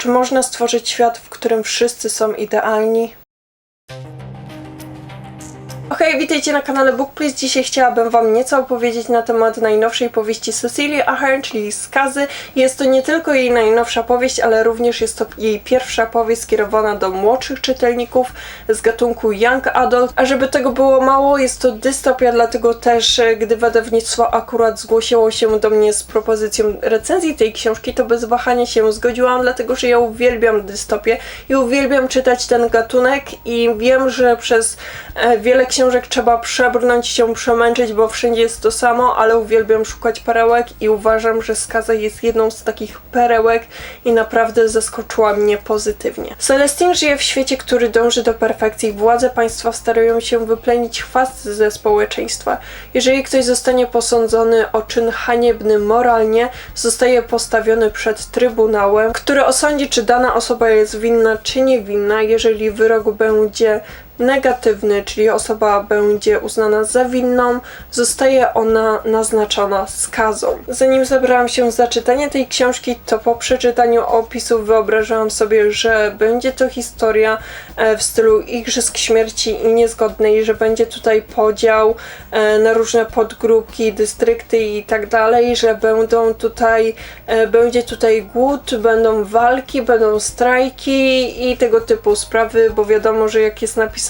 Czy można stworzyć świat, w którym wszyscy są idealni? Witajcie na kanale Book Please. Dzisiaj chciałabym Wam nieco opowiedzieć na temat najnowszej powieści Cecily Ahern, czyli Skazy. Jest to nie tylko jej najnowsza powieść, ale również jest to jej pierwsza powieść skierowana do młodszych czytelników z gatunku Young Adult. A żeby tego było mało, jest to dystopia, dlatego też, e, gdy wydawnictwo akurat zgłosiło się do mnie z propozycją recenzji tej książki, to bez wahania się zgodziłam, dlatego że ja uwielbiam dystopię i uwielbiam czytać ten gatunek i wiem, że przez e, wiele książek trzeba przebrnąć się, przemęczyć, bo wszędzie jest to samo, ale uwielbiam szukać perełek i uważam, że Skaza jest jedną z takich perełek i naprawdę zaskoczyła mnie pozytywnie. Celestine żyje w świecie, który dąży do perfekcji. Władze państwa starają się wyplenić chwast ze społeczeństwa. Jeżeli ktoś zostanie posądzony o czyn haniebny moralnie, zostaje postawiony przed trybunałem, który osądzi, czy dana osoba jest winna, czy niewinna. Jeżeli wyrok będzie negatywny, czyli osoba będzie uznana za winną, zostaje ona naznaczona skazą. Zanim zabrałam się za czytanie tej książki, to po przeczytaniu opisów wyobrażałam sobie, że będzie to historia e, w stylu Igrzysk Śmierci i Niezgodnej, że będzie tutaj podział e, na różne podgrupki, dystrykty i tak dalej, że będą tutaj, e, będzie tutaj głód, będą walki, będą strajki i tego typu sprawy, bo wiadomo, że jak jest napisane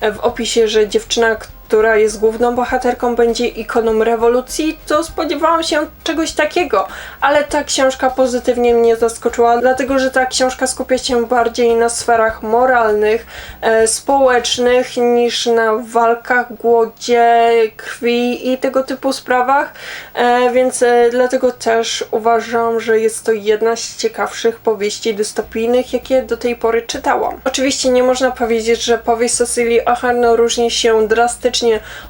w opisie, że dziewczyna, która jest główną bohaterką, będzie ikoną rewolucji, to spodziewałam się czegoś takiego. Ale ta książka pozytywnie mnie zaskoczyła, dlatego że ta książka skupia się bardziej na sferach moralnych, e, społecznych, niż na walkach, głodzie, krwi i tego typu sprawach. E, więc e, dlatego też uważam, że jest to jedna z ciekawszych powieści dystopijnych, jakie do tej pory czytałam. Oczywiście nie można powiedzieć, że powieść Cecily Ahern różni się drastycznie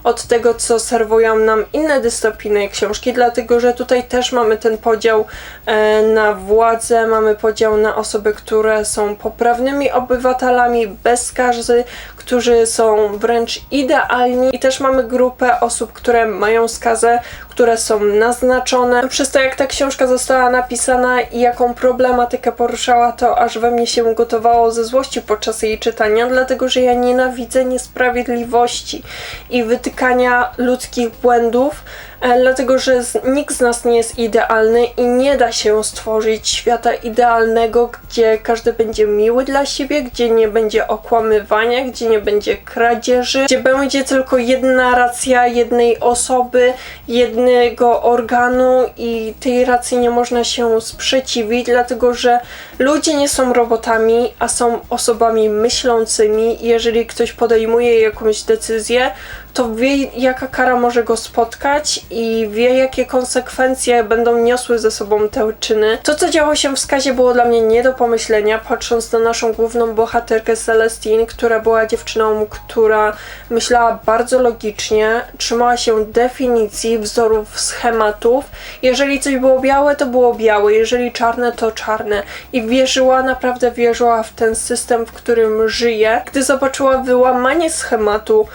od tego, co serwują nam inne dystopijne książki, dlatego że tutaj też mamy ten podział e, na władzę, mamy podział na osoby, które są poprawnymi obywatelami, bez skazy, którzy są wręcz idealni i też mamy grupę osób, które mają skazę, które są naznaczone. Przez to, jak ta książka została napisana i jaką problematykę poruszała, to aż we mnie się gotowało ze złości podczas jej czytania, dlatego że ja nienawidzę niesprawiedliwości i wytykania ludzkich błędów, dlatego że nikt z nas nie jest idealny i nie da się stworzyć świata idealnego, gdzie każdy będzie miły dla siebie, gdzie nie będzie okłamywania, gdzie nie będzie kradzieży, gdzie będzie tylko jedna racja jednej osoby, jednego organu i tej racji nie można się sprzeciwić, dlatego że ludzie nie są robotami, a są osobami myślącymi. Jeżeli ktoś podejmuje jakąś decyzję, to wie, jaka kara może go spotkać i wie, jakie konsekwencje będą niosły ze sobą te czyny. To, co działo się w skazie, było dla mnie nie do pomyślenia, patrząc na naszą główną bohaterkę Celestine, która była dziewczyną, która myślała bardzo logicznie, trzymała się definicji, wzorów, schematów. Jeżeli coś było białe, to było białe, jeżeli czarne, to czarne. I wierzyła, naprawdę wierzyła w ten system, w którym żyje. Gdy zobaczyła wyłamanie schematu,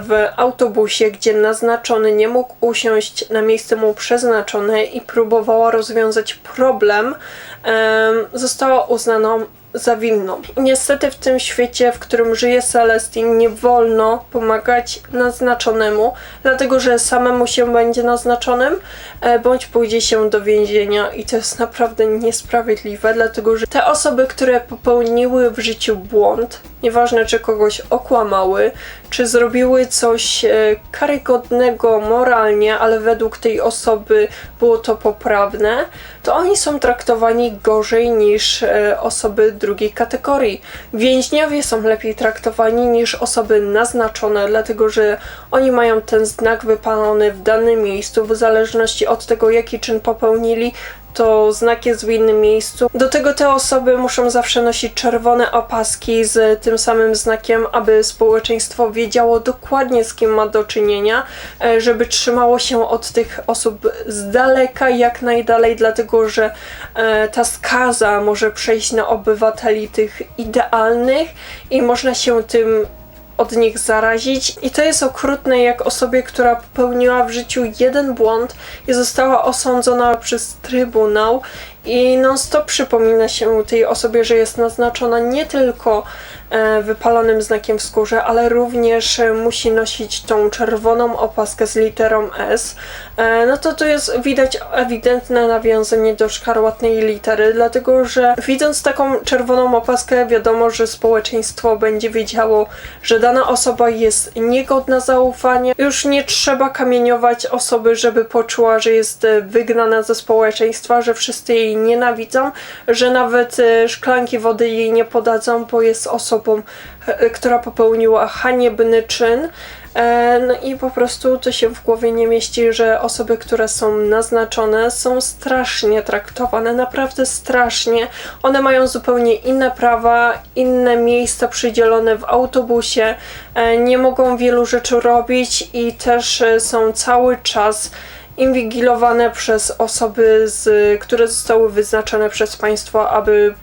w autobusie, gdzie naznaczony nie mógł usiąść na miejsce mu przeznaczone i próbowała rozwiązać problem, em, została uznaną za winną. I niestety w tym świecie, w którym żyje Celestine, nie wolno pomagać naznaczonemu, dlatego że samemu się będzie naznaczonym, e, bądź pójdzie się do więzienia i to jest naprawdę niesprawiedliwe, dlatego że te osoby, które popełniły w życiu błąd, nieważne czy kogoś okłamały, czy zrobiły coś e, karygodnego moralnie, ale według tej osoby było to poprawne, to oni są traktowani gorzej niż e, osoby drugiej kategorii. Więźniowie są lepiej traktowani niż osoby naznaczone, dlatego że oni mają ten znak wypalony w danym miejscu, w zależności od tego, jaki czyn popełnili, to znak jest w innym miejscu. Do tego te osoby muszą zawsze nosić czerwone opaski z tym samym znakiem, aby społeczeństwo wiedziało dokładnie z kim ma do czynienia, e, żeby trzymało się od tych osób z daleka, jak najdalej, dlatego że e, ta skaza może przejść na obywateli tych idealnych i można się tym od nich zarazić. I to jest okrutne, jak osobie, która popełniła w życiu jeden błąd i została osądzona przez trybunał i non-stop przypomina się tej osobie, że jest naznaczona nie tylko e, wypalonym znakiem w skórze, ale również e, musi nosić tą czerwoną opaskę z literą S, e, no to tu jest widać ewidentne nawiązanie do szkarłatnej litery, dlatego że widząc taką czerwoną opaskę wiadomo, że społeczeństwo będzie wiedziało, że dana osoba jest niegodna zaufania. Już nie trzeba kamieniować osoby, żeby poczuła, że jest wygnana ze społeczeństwa, że wszyscy jej nienawidzą, że nawet e, szklanki wody jej nie podadzą, bo jest osobą, e, która popełniła haniebny czyn. E, No i po prostu to się w głowie nie mieści, że osoby, które są naznaczone, są strasznie traktowane, naprawdę strasznie. One mają zupełnie inne prawa, inne miejsca przydzielone w autobusie, e, nie mogą wielu rzeczy robić i też e, są cały czas inwigilowane przez osoby, z, które zostały wyznaczone przez państwo, aby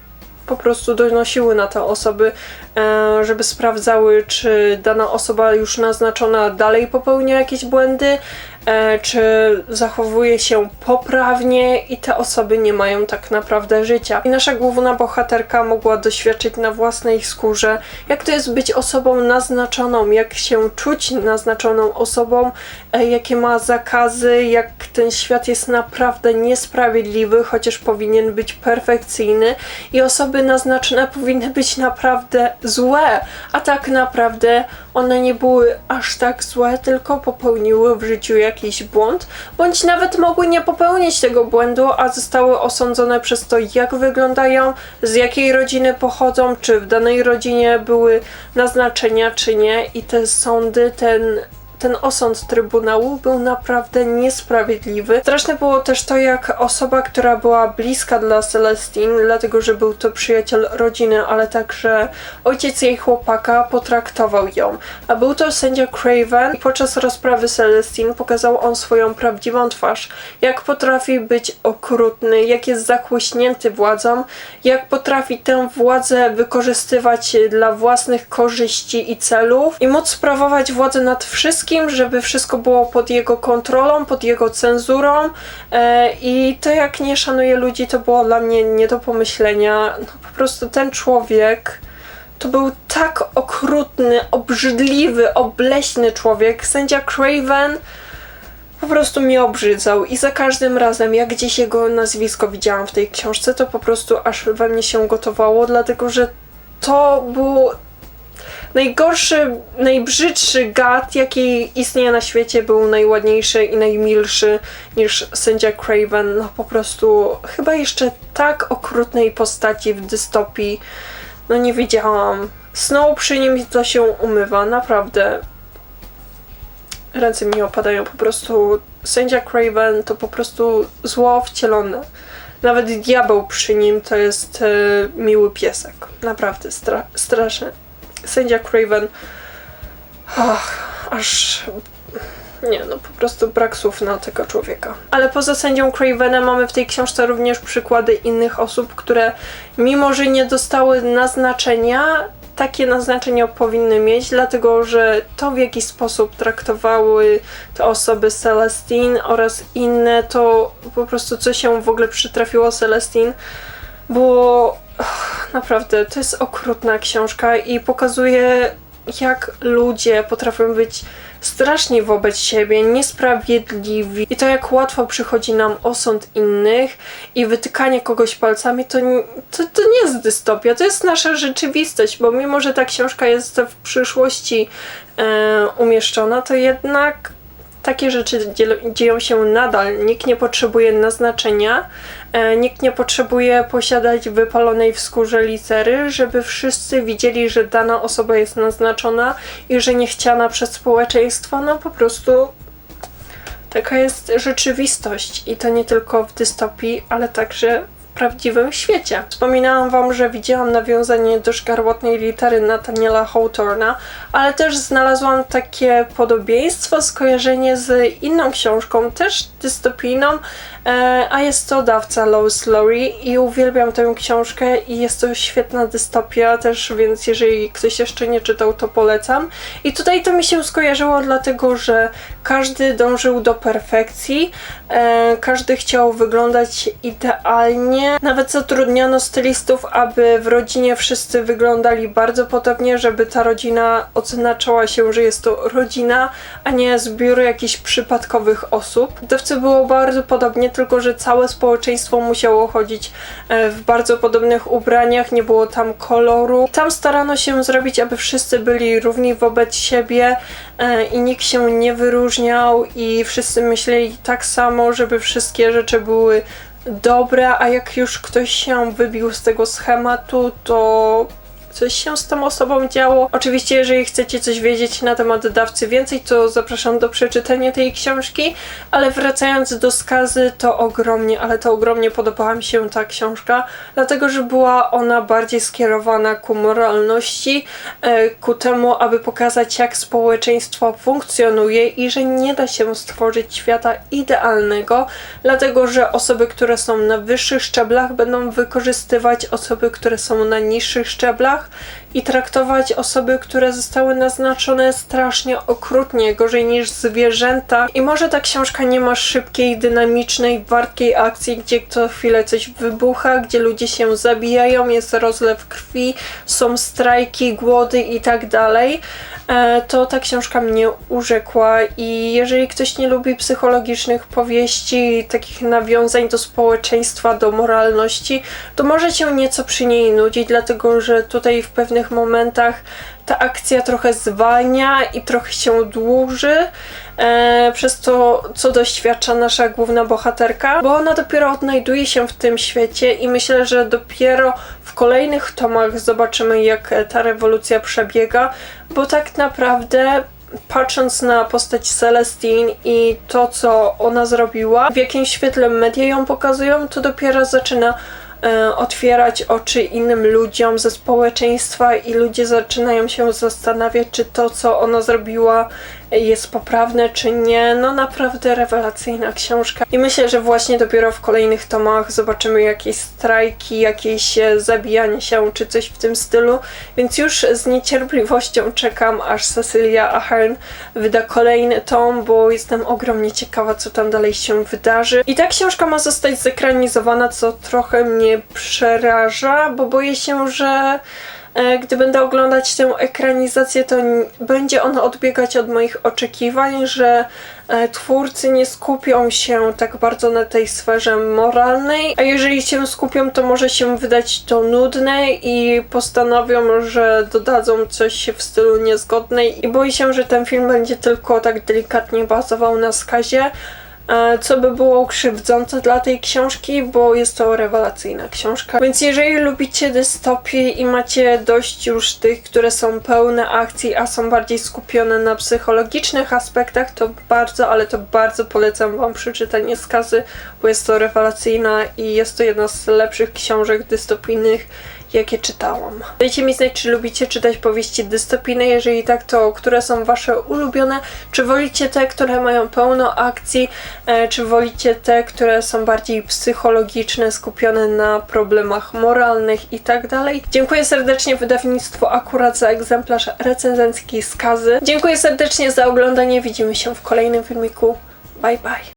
po prostu donosiły na te osoby, e, żeby sprawdzały, czy dana osoba już naznaczona dalej popełnia jakieś błędy, czy zachowuje się poprawnie i te osoby nie mają tak naprawdę życia. I nasza główna bohaterka mogła doświadczyć na własnej skórze, jak to jest być osobą naznaczoną, jak się czuć naznaczoną osobą, e, jakie ma zakazy, jak ten świat jest naprawdę niesprawiedliwy, chociaż powinien być perfekcyjny i osoby naznaczone powinny być naprawdę złe, a tak naprawdę one nie były aż tak złe, tylko popełniły w życiu jakiś błąd, bądź nawet mogły nie popełnić tego błędu, a zostały osądzone przez to, jak wyglądają, z jakiej rodziny pochodzą, czy w danej rodzinie były naznaczenia, czy nie. I te sądy, ten ten osąd Trybunału był naprawdę niesprawiedliwy. Straszne było też to, jak osoba, która była bliska dla Celestine, dlatego że był to przyjaciel rodziny, ale także ojciec jej chłopaka, potraktował ją. A był to sędzia Craven i podczas rozprawy Celestine pokazał on swoją prawdziwą twarz. Jak potrafi być okrutny, jak jest zakłyśnięty władzą, jak potrafi tę władzę wykorzystywać dla własnych korzyści i celów i móc sprawować władzę nad wszystkim, żeby wszystko było pod jego kontrolą, pod jego cenzurą e, i to jak nie szanuje ludzi to było dla mnie nie do pomyślenia. No po prostu ten człowiek to był tak okrutny, obrzydliwy, obleśny człowiek. Sędzia Craven po prostu mnie obrzydzał i za każdym razem, jak gdzieś jego nazwisko widziałam w tej książce, to po prostu aż we mnie się gotowało, dlatego że to był najgorszy, najbrzydszy gad, jaki istnieje na świecie, był najładniejszy i najmilszy niż sędzia Craven. No po prostu chyba jeszcze tak okrutnej postaci w dystopii no nie widziałam. Snow przy nim to się umywa, naprawdę. Ręce mi opadają, po prostu sędzia Craven to po prostu zło wcielone. Nawet diabeł przy nim to jest e, miły piesek. Naprawdę stra- straszny. Sędzia Craven. Ach, aż. Nie, no po prostu brak słów na tego człowieka. Ale poza sędzią Cravenem mamy w tej książce również przykłady innych osób, które mimo, że nie dostały naznaczenia, takie naznaczenia powinny mieć, dlatego że to w jaki sposób traktowały te osoby Celestine oraz inne, to po prostu co się w ogóle przytrafiło Celestine, ach, naprawdę to jest okrutna książka i pokazuje jak ludzie potrafią być strasznie wobec siebie, niesprawiedliwi. I to jak łatwo przychodzi nam osąd innych i wytykanie kogoś palcami, to, to, to nie jest dystopia, to jest nasza rzeczywistość, bo mimo, że ta książka jest w przyszłości e, umieszczona, to jednak takie rzeczy dzieją się nadal. Nikt nie potrzebuje naznaczenia, e, nikt nie potrzebuje posiadać wypalonej w skórze litery, żeby wszyscy widzieli, że dana osoba jest naznaczona i że niechciana przez społeczeństwo. No po prostu taka jest rzeczywistość i to nie tylko w dystopii, ale także prawdziwym świecie. Wspominałam Wam, że widziałam nawiązanie do szkarłatnej litery Nathaniela Hawthorna, ale też znalazłam takie podobieństwo, skojarzenie z inną książką, też dystopijną, a jest to dawca Lois Lowry i uwielbiam tę książkę i jest to świetna dystopia też, więc jeżeli ktoś jeszcze nie czytał, to polecam. I tutaj to mi się skojarzyło dlatego, że każdy dążył do perfekcji, e, każdy chciał wyglądać idealnie. Nawet zatrudniono stylistów, aby w rodzinie wszyscy wyglądali bardzo podobnie, żeby ta rodzina odznaczała się, że jest to rodzina, a nie zbiór jakichś przypadkowych osób. W dawce było bardzo podobnie, tylko że całe społeczeństwo musiało chodzić e, w bardzo podobnych ubraniach, nie było tam koloru. Tam starano się zrobić, aby wszyscy byli równi wobec siebie e, i nikt się nie wyróżniał i wszyscy myśleli tak samo, żeby wszystkie rzeczy były dobre, a jak już ktoś się wybił z tego schematu, to coś się z tą osobą działo. Oczywiście, jeżeli chcecie coś wiedzieć na temat dawcy więcej, to zapraszam do przeczytania tej książki, ale wracając do skazy, to ogromnie, ale to ogromnie podobała mi się ta książka, dlatego, że była ona bardziej skierowana ku moralności, e, ku temu, aby pokazać, jak społeczeństwo funkcjonuje i że nie da się stworzyć świata idealnego, dlatego, że osoby, które są na wyższych szczeblach, będą wykorzystywać osoby, które są na niższych szczeblach i traktować osoby, które zostały naznaczone strasznie okrutnie, gorzej niż zwierzęta. I może ta książka nie ma szybkiej, dynamicznej, wartkiej akcji, gdzie co chwilę coś wybucha, gdzie ludzie się zabijają, jest rozlew krwi, są strajki, głody i tak dalej. E, To ta książka mnie urzekła i jeżeli ktoś nie lubi psychologicznych powieści, takich nawiązań do społeczeństwa, do moralności, to może się nieco przy niej nudzić, dlatego że tutaj w pewnych momentach ta akcja trochę zwalnia i trochę się dłuży e, przez to, co doświadcza nasza główna bohaterka, bo ona dopiero odnajduje się w tym świecie i myślę, że dopiero w kolejnych tomach zobaczymy, jak ta rewolucja przebiega, bo tak naprawdę patrząc na postać Celestine i to, co ona zrobiła, w jakim świetle media ją pokazują, to dopiero zaczyna otwierać oczy innym ludziom ze społeczeństwa i ludzie zaczynają się zastanawiać, czy to, co ona zrobiła, jest poprawne, czy nie. No naprawdę rewelacyjna książka. I myślę, że właśnie dopiero w kolejnych tomach zobaczymy jakieś strajki, jakieś e, zabijanie się, czy coś w tym stylu. Więc już z niecierpliwością czekam, aż Cecilia Ahern wyda kolejny tom, bo jestem ogromnie ciekawa, co tam dalej się wydarzy. I ta książka ma zostać zekranizowana, co trochę mnie przeraża, bo boję się, że gdy będę oglądać tę ekranizację, to będzie ona odbiegać od moich oczekiwań, że e, twórcy nie skupią się tak bardzo na tej sferze moralnej, a jeżeli się skupią, to może się wydać to nudne i postanowią, że dodadzą coś w stylu niezgodnej. I boję się, że ten film będzie tylko tak delikatnie bazował na skazie, e, co by było krzywdzące dla tej książki, bo jest to rewelacyjna książka. Więc jeżeli lubicie dystopie i macie dość już tych, które są pełne akcji, a są bardziej skupione na psychologicznych aspektach, to bardzo, ale to bardzo polecam Wam przeczytanie skazy, bo jest to rewelacyjna i jest to jedna z lepszych książek dystopijnych, jakie czytałam. Dajcie mi znać, czy lubicie czytać powieści dystopijne, jeżeli tak, to które są wasze ulubione? Czy wolicie te, które mają pełno akcji, e, czy wolicie te, które są bardziej psychologiczne, skupione na problemach moralnych i tak dalej? Dziękuję serdecznie wydawnictwu akurat za egzemplarz recenzencki skazy. Dziękuję serdecznie za oglądanie, widzimy się w kolejnym filmiku. Bye bye.